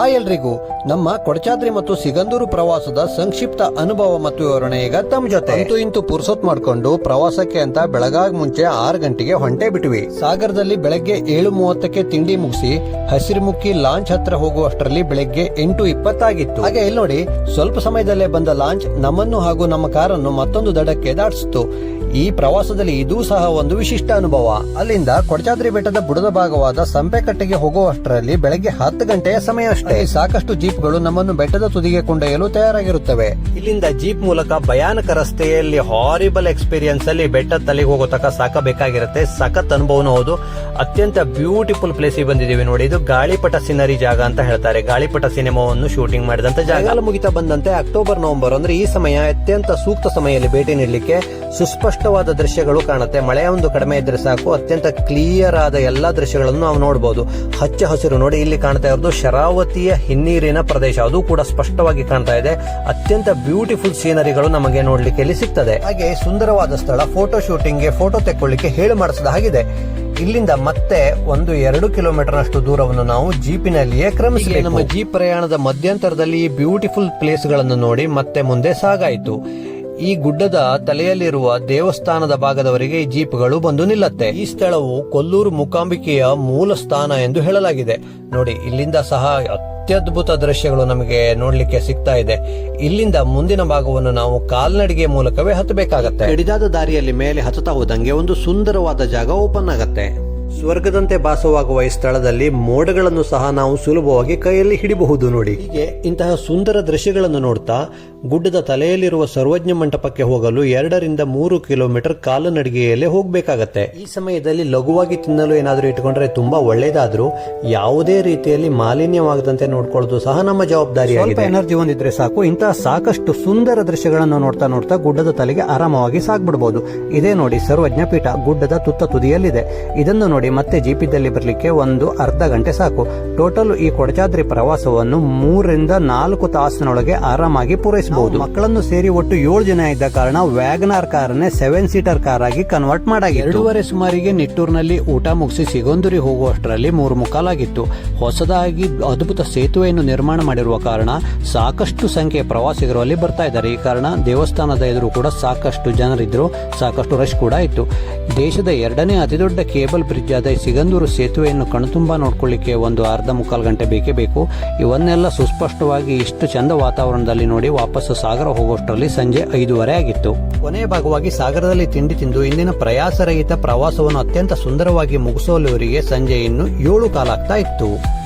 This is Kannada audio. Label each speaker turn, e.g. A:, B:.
A: ಹಾಯ್ ಎಲ್ರಿಗೂ ನಮ್ಮ ಕೊಡಚಾದ್ರಿ ಮತ್ತು ಸಿಗಂದೂರು ಪ್ರವಾಸದ ಸಂಕ್ಷಿಪ್ತ ಅನುಭವ ಮತ್ತು ವಿವರಣೆ ಈಗ ತಮ್ಮ ಜೊತೆ. ಅಂತೂ ಇಂತೂ ಪುರ್ಸೊತ್ ಮಾಡಿಕೊಂಡು ಪ್ರವಾಸಕ್ಕೆ ಅಂತ ಬೆಳಗಾಗ ಮುಂಚೆ ಆರು ಗಂಟೆಗೆ ಹೊಂಟೆ ಬಿಟ್ವಿ. ಸಾಗರದಲ್ಲಿ ಬೆಳಗ್ಗೆ ಏಳು ಮೂವತ್ತಕ್ಕೆ ತಿಂಡಿ ಮುಗಿಸಿ ಹಸಿರುಮುಖಿ ಲಾಂಚ್ ಹತ್ರ ಹೋಗುವಷ್ಟರಲ್ಲಿ ಬೆಳಗ್ಗೆ ಎಂಟು ಇಪ್ಪತ್ತಾಗಿತ್ತು. ಹಾಗೆ ಇಲ್ಲಿ ನೋಡಿ ಸ್ವಲ್ಪ ಸಮಯದಲ್ಲೇ ಬಂದ ಲಾಂಚ್ ನಮ್ಮನ್ನು ಹಾಗೂ ನಮ್ಮ ಕಾರನ್ನು ಮತ್ತೊಂದು ದಡಕ್ಕೆ ದಾಟಿಸಿತು ಈ ಪ್ರವಾಸದಲ್ಲಿ ಇದೂ ಸಹ ಒಂದು ವಿಶಿಷ್ಟ ಅನುಭವ. ಅಲ್ಲಿಂದ ಕೊಡಚಾದ್ರಿ ಬೆಟ್ಟದ ಬುಡದ ಭಾಗವಾದ ಸಂಪೆಕಟ್ಟೆಗೆ ಹೋಗುವಷ್ಟರಲ್ಲಿ ಬೆಳಗ್ಗೆ ಹತ್ತು ಗಂಟೆಯ ಸಮಯ ಅಷ್ಟೇ ಸಾಕಷ್ಟು ಜೀಪ್ಗಳು ನಮ್ಮನ್ನು ಬೆಟ್ಟದ ತುದಿಗೆ ಕೊಂಡೊಯ್ಯಲು ತಯಾರಾಗಿರುತ್ತವೆ. ಇಲ್ಲಿಂದ ಜೀಪ್ ಮೂಲಕ ಭಯಾನಕ ರಸ್ತೆಯಲ್ಲಿ ಹಾರಿಬಲ್ ಎಕ್ಸ್ಪೀರಿಯನ್ಸ್ ಅಲ್ಲಿ ಬೆಟ್ಟ ತಲೆಗೆ ಹೋಗೋ ತಕ ಸಾಕಬೇಕಾಗಿರುತ್ತೆ. ಸಖತ್ ಅನುಭವನೂ ಹೌದು. ಅತ್ಯಂತ ಬ್ಯೂಟಿಫುಲ್ ಪ್ಲೇಸ್ ಬಂದಿದ್ದೀವಿ ನೋಡಿ. ಇದು ಗಾಳಿಪಟ ಸಿನರಿ ಜಾಗ ಅಂತ ಹೇಳ್ತಾರೆ. ಗಾಳಿಪಟ ಸಿನಿಮಾವನ್ನು ಶೂಟಿಂಗ್ ಮಾಡಿದಂತ ಜಾಗ. ಮುಗಿತಾ ಬಂದಂತೆ ಅಕ್ಟೋಬರ್, ನವೆಂಬರ್ ಅಂದ್ರೆ ಈ ಸಮಯ ಅತ್ಯಂತ ಸೂಕ್ತ ಸಮಯದಲ್ಲಿ ಭೇಟಿ ನೀಡಲಿಕ್ಕೆ ಸುಸ್ಪಷ್ಟವಾದ ದೃಶ್ಯಗಳು ಕಾಣುತ್ತೆ. ಮಳೆಯ ಒಂದು ಕಡಿಮೆ ಇದ್ರೆ ಸಾಕು. ಅತ್ಯಂತ ಕ್ಲಿಯರ್ ಆದ ಎಲ್ಲಾ ದೃಶ್ಯಗಳನ್ನು ನಾವು ನೋಡಬಹುದು ಹಚ್ಚ ಹಸಿರು ನೋಡಿ ಇಲ್ಲಿ ಕಾಣ್ತಾ ಇರೋದು ಶರಾವತಿಯ ಹಿನ್ನೀರಿನ ಪ್ರದೇಶ. ಅದು ಕೂಡ ಸ್ಪಷ್ಟವಾಗಿ ಕಾಣ್ತಾ ಇದೆ. ಅತ್ಯಂತ ಬ್ಯೂಟಿಫುಲ್ ಸೀನರಿಗಳು ನಮಗೆ ನೋಡ್ಲಿಕ್ಕೆ ಇಲ್ಲಿ ಸಿಗ್ತದೆ. ಹಾಗೆ ಸುಂದರವಾದ ಸ್ಥಳ. ಫೋಟೋ ಶೂಟಿಂಗ್ಗೆ ಫೋಟೋ ತೆಕ್ಕೊಳ್ಳಿಕ್ಕೆ ಹೇಳಿ ಮಾಡಿಸಿದ ಹಾಗಿದೆ. ಇಲ್ಲಿಂದ ಮತ್ತೆ ಒಂದು ಎರಡು ಕಿಲೋಮೀಟರ್ ಅಷ್ಟು ದೂರವನ್ನು ನಾವು ಜೀಪಿನಲ್ಲಿಯೇ ಕ್ರಮಿಸಲಿ ನಮ್ಮ ಜೀಪ್ ಪ್ರಯಾಣದ ಮಧ್ಯಂತರದಲ್ಲಿ ಈ ಬ್ಯೂಟಿಫುಲ್ ಪ್ಲೇಸ್ಗಳನ್ನು ನೋಡಿ ಮತ್ತೆ ಮುಂದೆ ಸಾಗಾಯಿತು. ಈ ಗುಡ್ಡದ ತಲೆಯಲ್ಲಿರುವ ದೇವಸ್ಥಾನದ ಭಾಗದವರೆಗೆ ಈ ಜೀಪ್ಗಳು ಬಂದು ನಿಲ್ಲತ್ತೆ. ಈ ಸ್ಥಳವು ಕೊಲ್ಲೂರು ಮೂಕಾಂಬಿಕೆಯ ಮೂಲ ಸ್ಥಾನ ಎಂದು ಹೇಳಲಾಗಿದೆ. ನೋಡಿ, ಇಲ್ಲಿಂದ ಸಹ ಅತ್ಯದ್ಭುತ ದೃಶ್ಯಗಳು ನಮಗೆ ನೋಡ್ಲಿಕ್ಕೆ ಸಿಗ್ತಾ ಇದೆ. ಇಲ್ಲಿಂದ ಮುಂದಿನ ಭಾಗವನ್ನು ನಾವು ಕಾಲ್ನಡಿಗೆ ಮೂಲಕವೇ ಹತ್ತಬೇಕಾಗತ್ತೆ. ಕಡಿದಾದ ದಾರಿಯಲ್ಲಿ ಮೇಲೆ ಹತ್ತುತ್ತಾ ಹೋದಂಗೆ ಒಂದು ಸುಂದರವಾದ ಜಾಗ ಓಪನ್ ಆಗತ್ತೆ. ಸ್ವರ್ಗದಂತೆ ಭಾಸವಾಗುವ ಈ ಸ್ಥಳದಲ್ಲಿ ಮೋಡಗಳನ್ನು ಸಹ ನಾವು ಸುಲಭವಾಗಿ ಕೈಯಲ್ಲಿ ಹಿಡಿಬಹುದು ನೋಡಿ. ಹೀಗೆ ಇಂತಹ ಸುಂದರ ದೃಶ್ಯಗಳನ್ನು ನೋಡ್ತಾ ಗುಡ್ಡದ ತಲೆಯಲ್ಲಿರುವ ಸರ್ವಜ್ಞ ಮಂಟಪಕ್ಕೆ ಹೋಗಲು ಎರಡರಿಂದ ಮೂರು ಕಿಲೋಮೀಟರ್ ಕಾಲುನಡಿಗೆಯಲ್ಲೇ ಹೋಗಬೇಕಾಗತ್ತೆ. ಈ ಸಮಯದಲ್ಲಿ ಲಘುವಾಗಿ ತಿನ್ನಲು ಏನಾದರೂ ಇಟ್ಕೊಂಡ್ರೆ ತುಂಬಾ ಒಳ್ಳೇದಾದ್ರೂ ಯಾವುದೇ ರೀತಿಯಲ್ಲಿ ಮಾಲಿನ್ಯವಾಗದಂತೆ ನೋಡ್ಕೊಳ್ಳೋದು ಸಹ ನಮ್ಮ ಜವಾಬ್ದಾರಿಯಾಗಿದೆ. ಎನರ್ಜಿ ಹೊಂದಿದ್ರೆ ಸಾಕು. ಇಂತಹ ಸಾಕಷ್ಟು ಸುಂದರ ದೃಶ್ಯಗಳನ್ನು ನೋಡ್ತಾ ನೋಡ್ತಾ ಗುಡ್ಡದ ತಲೆಗೆ ಆರಾಮವಾಗಿ ಸಾಗ್ಬಿಡಬಹುದು ಇದೇ ನೋಡಿ ಸರ್ವಜ್ಞ ಪೀಠ ಗುಡ್ಡದ ತುತ್ತ ತುದಿಯಲ್ಲಿದೆ. ಇದನ್ನು ನೋಡಿ ಮತ್ತೆ ಜೀಪಿದಲ್ಲಿ ಬರಲಿಕ್ಕೆ ಒಂದು ಅರ್ಧ ಗಂಟೆ ಸಾಕು. ಟೋಟಲ್ ಈ ಕೊಡಚಾದ್ರಿ ಪ್ರವಾಸವನ್ನು ಮೂರರಿಂದ ನಾಲ್ಕು ತಾಸಿನೊಳಗೆ ಆರಾಮಾಗಿ ಪೂರೈಸಬಹುದು ಮಕ್ಕಳನ್ನು ಸೇರಿ ಒಟ್ಟು ಏಳು ಜನ ಇದ್ದ ಕಾರಣ ವ್ಯಾಗನಾರ್ ಕಾರನ್ನೇ ಸೆವೆನ್ ಸೀಟರ್ ಕಾರ್ ಆಗಿ ಕನ್ವರ್ಟ್ ಮಾಡಾಗಿ ಎರಡೂವರೆ ಸುಮಾರಿಗೆ ನಿಟ್ಟೂರಿನಲ್ಲಿ ಊಟ ಮುಗಿಸಿ ಸಿಗೊಂದುರಿ ಹೋಗುವಷ್ಟರಲ್ಲಿ ಮೂರು ಮುಕ್ಕಾಲಾಗಿತ್ತು. ಹೊಸದಾಗಿ ಅದ್ಭುತ ಸೇತುವೆಯನ್ನು ನಿರ್ಮಾಣ ಮಾಡಿರುವ ಕಾರಣ ಸಾಕಷ್ಟು ಸಂಖ್ಯೆಯ ಪ್ರವಾಸಿಗರು ಅಲ್ಲಿ ಬರ್ತಾ ಇದ್ದಾರೆ. ಈ ಕಾರಣ ದೇವಸ್ಥಾನದ ಎದುರು ಕೂಡ ಸಾಕಷ್ಟು ಜನರಿದ್ರು ಸಾಕಷ್ಟು ರಶ್ ಕೂಡ ಇತ್ತು. ದೇಶದ ಎರಡನೇ ಅತಿದೊಡ್ಡ ಕೇಬಲ್ ಬ್ರಿಡ್ಜ್ ಆದ ಸಿಗಂದೂರು ಸೇತುವೆಯನ್ನು ಕಣ್ತುಂಬ ನೋಡ್ಕೊಳ್ಳಿಕ್ಕೆ ಒಂದು ಅರ್ಧ ಮುಕ್ಕಾಲು ಗಂಟೆ ಬೇಕೇ ಬೇಕು. ಇವನ್ನೆಲ್ಲ ಸುಸ್ಪಷ್ಟವಾಗಿ ಇಷ್ಟು ಚಂದ ವಾತಾವರಣದಲ್ಲಿ ನೋಡಿ ವಾಪಸ್ ಸಾಗರ ಹೋಗೋಷ್ಟರಲ್ಲಿ ಸಂಜೆ ಐದೂವರೆ ಆಗಿತ್ತು. ಕೊನೆಯ ಭಾಗವಾಗಿ ಸಾಗರದಲ್ಲಿ ತಿಂಡಿ ತಿಂದು ಇಂದಿನ ಪ್ರಯಾಸರಹಿತ ಪ್ರವಾಸವನ್ನು ಅತ್ಯಂತ ಸುಂದರವಾಗಿ ಮುಗಿಸೋಲುವರಿಗೆ ಸಂಜೆ ಇನ್ನು ಏಳು ಕಾಲಾಗ್ತಾ ಇತ್ತು.